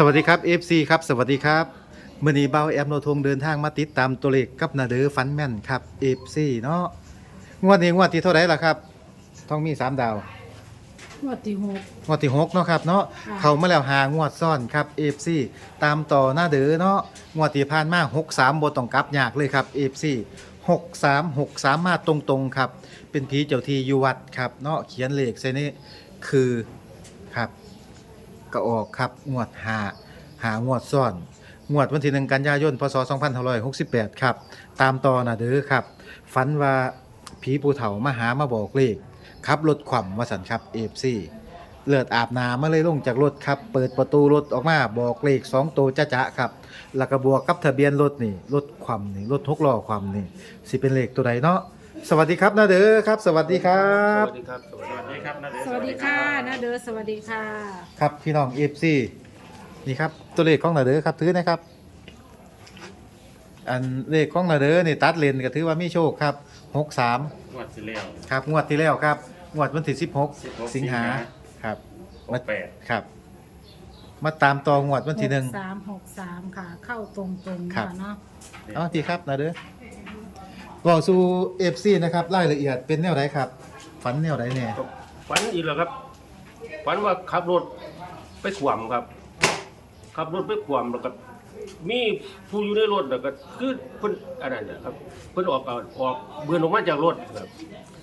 สวัสดีครับ FC ครับสวัสดีครับมื่อนี้เบาแอมโนทงเดินทางมาติดตามตัวเลขกับนาเดอฟันแม่นครับ FC เนาะงวดนี้งวดที่เท่าไหร่ล่ะครับท้องมี3ดาวงวดที่หกงวดที่6เนาะครับเนาะค่ะเขามาแล้วหางวดซ่อนครับ FC ตามต่อหน้าเดอเนาะงวดที่ผ่านมา63บ่ต้องกลับยากเลยครับ FC 63 63มาตรงๆครับ เป็นผีเจ้าที่อยู่วัดครับเนาะเขียนเลขใส่นี่คือครับ ก็ออกครับงวดหาหางวดซ่อน งวดวันที่หนึ่งกันยายนพศ2568 ครับ ตามต่อนะเด้อครับ ฝันว่าผีปูเถามาหามาบอกเลขขับรถขว่ำวาสันครับเอฟซีเลือดอาบน้ำมาเลยลงจากรถครับ เปิดประตูรถออกมาบอกเลข2ตัวจ้าจะครับ แล้วก็บวกกับทะเบียนรถนี่รถขว่ำนี่รถทกล้อขว่ำนี่สิเป็นเลขตัวใดเนาะ สวัสดีครับนะเด้อครับ สวัสดีครับสวัสดีครับ สวัสดีครับนาเดชสวัสดีค่ะนาเดอสวัสดีค่ะ ครับพี่น้องเอฟซีนี่ครับตัวเลขของนาเด้อครับถือนะครับ อันเลขของนาเด้อนี่ตัดเลนก็ถือว่ามีโชคครับหกสามงวดที่แล้วครับงวดที่แล้วครับงวดวันที่สิบหก16สิงหาสิงหาครับหกแปด ครับ มาตามต่องวดวันที่หนึ่งหกสามหกสามค่ะ เข้าตรงตรงๆครับค่ะเนาะเอาทีครับนาเด้อ บอกสู่เอฟซีนะครับรายละเอียดเป็นแนวไหนครับ ฝันแนวไหนเนี่ยฝันอีกแล้วครับฝันว่าขับรถไปขวามครับขับรถไปขวามแล้วก็มีผู้อยู่ในรถแล้วก็คือเพิ่นอันนั้นนะครับเพิ่นออกเอาออกเบือนออกมาจากรถครับ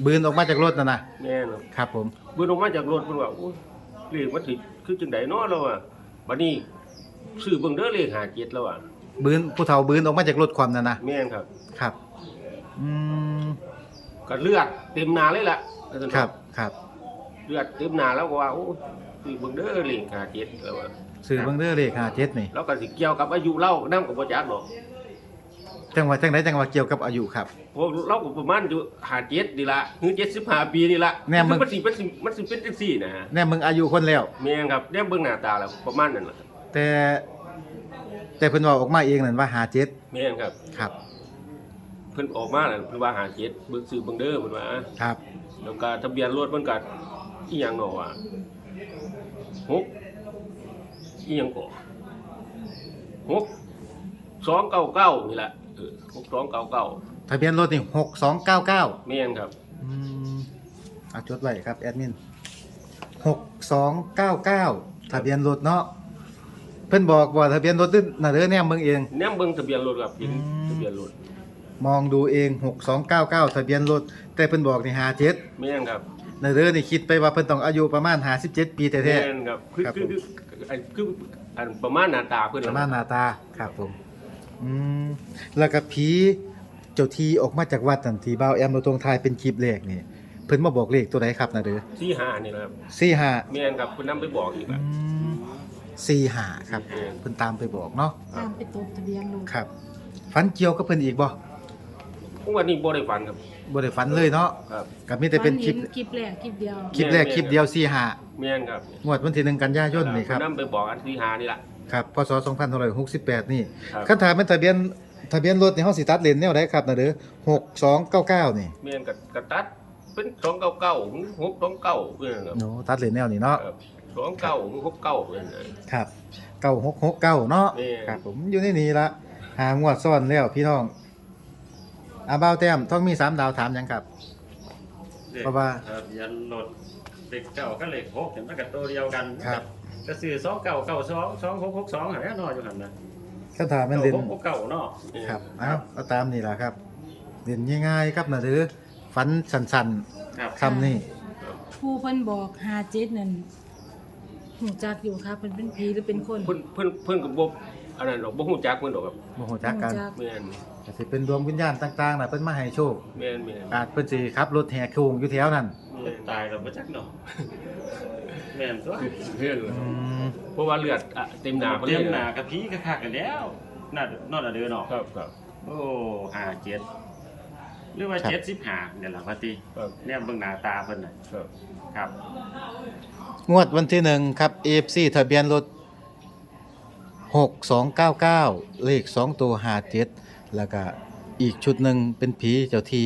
บืนออกมาจากรถนะนะแน่นอนครับผม เบือนออกมาจากรถเพิ่นว่าโอ้ยเลขมันถึคือจังไดเนาะเราอะบัดนี้ซื้อเบิ่งเด้อเลข57แล้วอะบืนผู้เฒ่าบืนออกมาจากรถความนะนะแม่นครับ ครับ อืมก็เลือดเต็มหนาเลยล่ะครับครับเลือดเต็มหนาแล้วก็ว่าโอ้ยซื้อเบิ่งเด้อเลข57แล้วอะสื่อเบิ่งเด้อเลขห้าเจ็ดนี่ แล้วก็สิเกี่ยวกับอายุเล่านํกับบ่จักดอกจังหวัดจังไดจังหวัดเกี่ยวกับอายุครับพวกเราก็ประมาณอยู่57นี่ล่ะถึง75ปีนี่ล่ะแน่มึงคือมันสิเป็นสิมันสิเป็นจังซี่นะฮะแน่มึงอายุคนแล้ว แม่นครับแนมเบิ่งหน้าตาแล้วประมาณนั้นล่ะแต่แต่เพิ่นเว่าออกมาเองนั่นว่าหาเจ็ดแม่นครับ ครับ เพิ่นออกมาแล้วเพิ่นว่า57เบิ่งซื้อเบิ่งเด้อเพิ่นว่าครับ แล้วก็ทะเบียนรถมันก็อีหยังเนาะว่าหกอีหยังก่อหกสองเก้าเก้านี่แหละเออหกสองเก้าเก้าทะเบียนรถนี่หกสองเก้าเก้าแม่นครับอืมเอาจดไว้ครับ แอดมินหกสองเก้าเก้าทะเบียนรถเนาะเพิ่นบอกว่าทะเบียนรถนี่น่ะเด้อแน่มึงเอง แนมเบิ่งทะเบียนรถครับเห็นอืม ทะเบียนรถ มองดูเองหกสองเก้าเก้าทะเบียนรถ แต่เพิ่นบอกนี่หาเจ็ดแม่นครับน่ะเด้อนี่คิดไปว่าเพิ่นต้องอายุประมาณ 57 ปีแท้ แม่นครับคือครับ คือผมคืออันคืออันประมาณหน้าตาเพิ่นๆปน่ระมาณหน้าตาครับผมอืมแล้วก็ผีเจ้าที่ออกมาจากวัดนั่นที่บ่าวแอมเราตรงทายเป็นคลิปแรกนี่เพิ่นมาบอกเลขตัวใดครับนะเด้อที่หานี่นะครับ45 แม่นครับเพิ่นนำไปบอกอีกอือะม45ครับเออ เพิ่นตามไปบอกเนาะตามไปตบทะเบียนรถครับ ฝันเกี่ยวกับเพิ่นอีกบ่ ผมว่านี่บ่ได้ฝันครับบ่ได้ฝันเลยเนาะครับ ก็มีแต่เป็นคลิปฝัห็คลิปแรกคลิปเดียวคลิปแรกคลิปเดียวแม่นครับ45งวดวันที่หนึ่งกันยายนนี่ครับนำไปบอกอันที่หานี่ล่ะ ครับพศ2568 นี่ครับ คันถามเป็นทะเบียนทะเบียนรถนี่เฮาสิตัดเลนแนวใดครับนะเด้อ6299 นี่แม่นกับกระตัดเป็นสองเก้าเก้าหกสองเก้าเพื่อนครับโอ้ตัดเลนแนวนี้เนาะ ครับสองเก้าหกเก้าเพื่อนนะครับเก้าหกหกเก้าเนาะนี่ ครับผมอยู่ในนี้ละหางวดซ่อนแล้วพี่น้อง อาบ้าวแต้มต้องมีสามดาวถามหยังครับเพราะว่า ทะเบียนรถเด็กเก่าก็เลขหกเห็นมันกับตัวเดียวกันครับก็ซื้อสองเก่าเก่าสองสองหกหกสองหายนออยู่หันนะคำถามมันเด่นหกหกเก่าเนาะครับเอาเอาตามนี่ล่ะครับ เด่นง่ายๆครับนะหรือฝันสันครับๆคำนี้ผู้เพิ่นบอกหาเจ็ดนั่นหูจักอยู่ครับเพิ่นเป็นผีหรือเป็นคนเพื่อนเพื่อนเพื่อนกับบบอันนั้นดอกบ่ฮู้จักเพื่อนดอกครับโมโหจักกันหูจักแม่น ก็สิเป็นดวงวิญญาณต่างๆน่ะเพิ่นมาให้โชคแม่นแม่นอาจเพิ่นสิขับรถแห่โค้งอยู่แถวนั้นแม่นตายเราไม่จักเนาะแม่นตัวเพื่อนอืมเพราะว่าเลือดอะเต็มหน้าเพิ่นเตรีเลยยมหนานะกับพีกระคักกันแล้วน่านอนอะเดือเนาะครับครับโอ้ห้าเจ็ดหรือว่าเจ็ดสิบห้าเนี่ยแหละพอดีครับเนี่ยเบิ่งหน้าตาเพิ่นน่ะครับครับ งวดวันที่หนึ่งครับ AFC ทะเบียนรถ 6299 เลข 2 ตัว 57 แล้วก็อีกชุดหนึ่งเป็นผีเจ้าที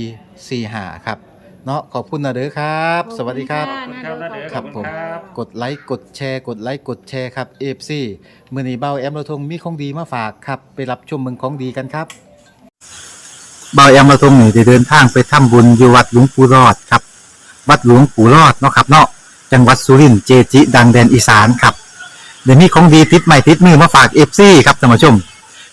45ครับ เนาะขอบคุณนาเด้อครับ สวัสดีครับ ขอณะครับนาเด้อครับขอผมณครับกดไลค์กดแชร์ กดไลค์กดแชร์ครับ FC มื้อนี้เบาแอมเราทงมีของดีมาฝากครับ ไปรับชมเมืองของดีกันครับเบาแอมเราทงนี่ได้เดินทางไปทำบุญอยู่วัดหลวงปู่รอดครับ วัดหลวงปู่รอดเนาะครับเนาะจังหวัดสุรินทร์เจจิ ดังแดนอีสานครับ เดี๋ยวนี้ของดีติดใหม่ติดมือมาฝาก FC ครับท่านผู้ชม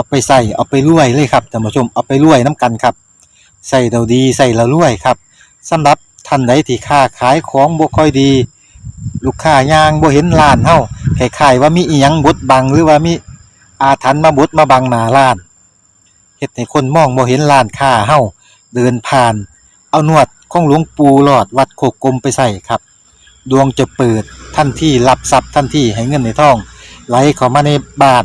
เอาไปใส่เอาไปรวยเลยครับท่านผู้ชมเอาไปรวยน้ำกันครับใส่เราดีใส่เรารวยครับสำหรับท่านใดที่ค้าขายของบ่ค่อยดี ลูกค้ายางบ่เห็นร้านเฮาคล้ายๆว่ามีอีหยังบดบังหรือว่ามีอาถรรพ์มาบดมาบังหน้าร้านเฮ็ดให้คนมองบ่เห็นร้านค้าเฮาเดินผ่าน เอานวดของหลวงปู่หลอดวัดโคกกลมไปใส่ครับ ดวงจะเปิดทันที่รับทรัพย์ทันที่ให้เงินในท้อง ไหลเข้ามาในบ้าน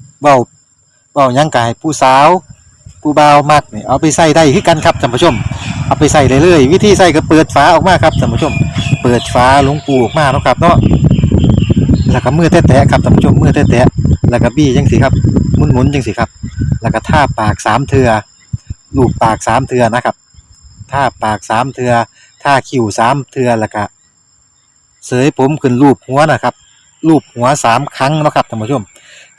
เบาเบายังกายผู้สาวผู้เบามักนี่เอาไปใส่ได้คือกันครับท่านผู้ชม เอาไปใส่เลยเลยๆวิธีใส่ก็เปิดฝาออกมาครับท่านผู้ชม เปิดฝาหลวงปูออกมาเนาะครับเนาะแล้วก็มือแตะๆครับท่านผู้ชมมือแตะๆแล้วก็บี้จังสิครับหมุนๆจังสิครับ แล้วก็ท่าปากสามเทือลูบปากสามเทือนะครับท่าปากสามเทือท่าคิ้วสามเทือแล้วก็เสยผมขึ้นรูปหัวนะครับรูปหัวสามครั้งนะครับท่านผู้ชม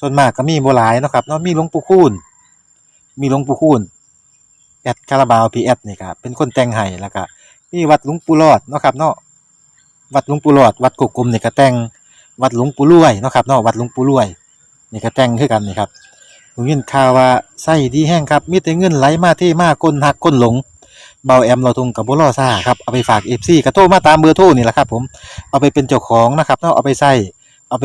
ส่วนมากก็มีบ่หลายเนาะครับเนาะมีหลวงปู่คูณมีหลวงปู่คูณแอดคาราบาวพีแอดนี่ครับเป็นคนแต่งให้แล้วก็มีวัดหลวงปู่รอดเนาะครับเนาะวัดหลวงปู่รอด วัดกกกลมนี่ก็แต่งวัดหลวงปู่รวยเนาะครับเนาะวัดหลวงปู่รวยนี่ก็แต่งคือกันนี่ครับผมยินข่าวว่าไส้ดีแห้งครับมีแต่เงินไหลมาเทมาคนหักคนหลงเบาแอมเราทุงกับบ่รอซ่าครับเอาไปฝาก FC ก็โทรมาตามเบอร์โทรนี่แหละครับผมเอาไปเป็นเจ้าของนะครับเนาะเอาไปใส่เอาไป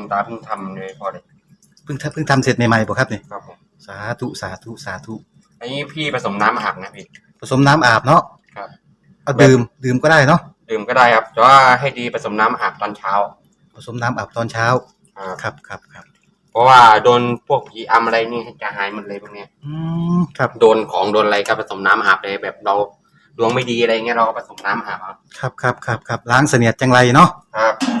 ตาเพิ่งทำเลยพอเลยเพิ่งทำเพิ่งทำเสร็จใหม่ๆบ่ครับเนี่ยครับผมสาธุสาธุสาธุอันนี้พี่ผสมน้ำอาบนะพี่ ผสมน้ำอาบเนาะครับ เอาดื่มดื่มก็ได้เนาะดื่มก็ได้ครับ แต่ว่าให้ดีผสมน้ำอาบตอนเช้า ผสมน้ำอาบตอนเช้า ครับ ครับครับครับเพราะว่าโดนพวกผีอำอะไรนี่จะหายหมดเลยพวกเนี้ยอืมครับโดนของโดนอะไรก็ผสมน้ำอาบเลยแบบเราดวงไม่ดีอะไรเงี้ยเราก็ผสมน้ำอาบเอาครับครับครับครับล้างเสนียดจังไรเนาะครับส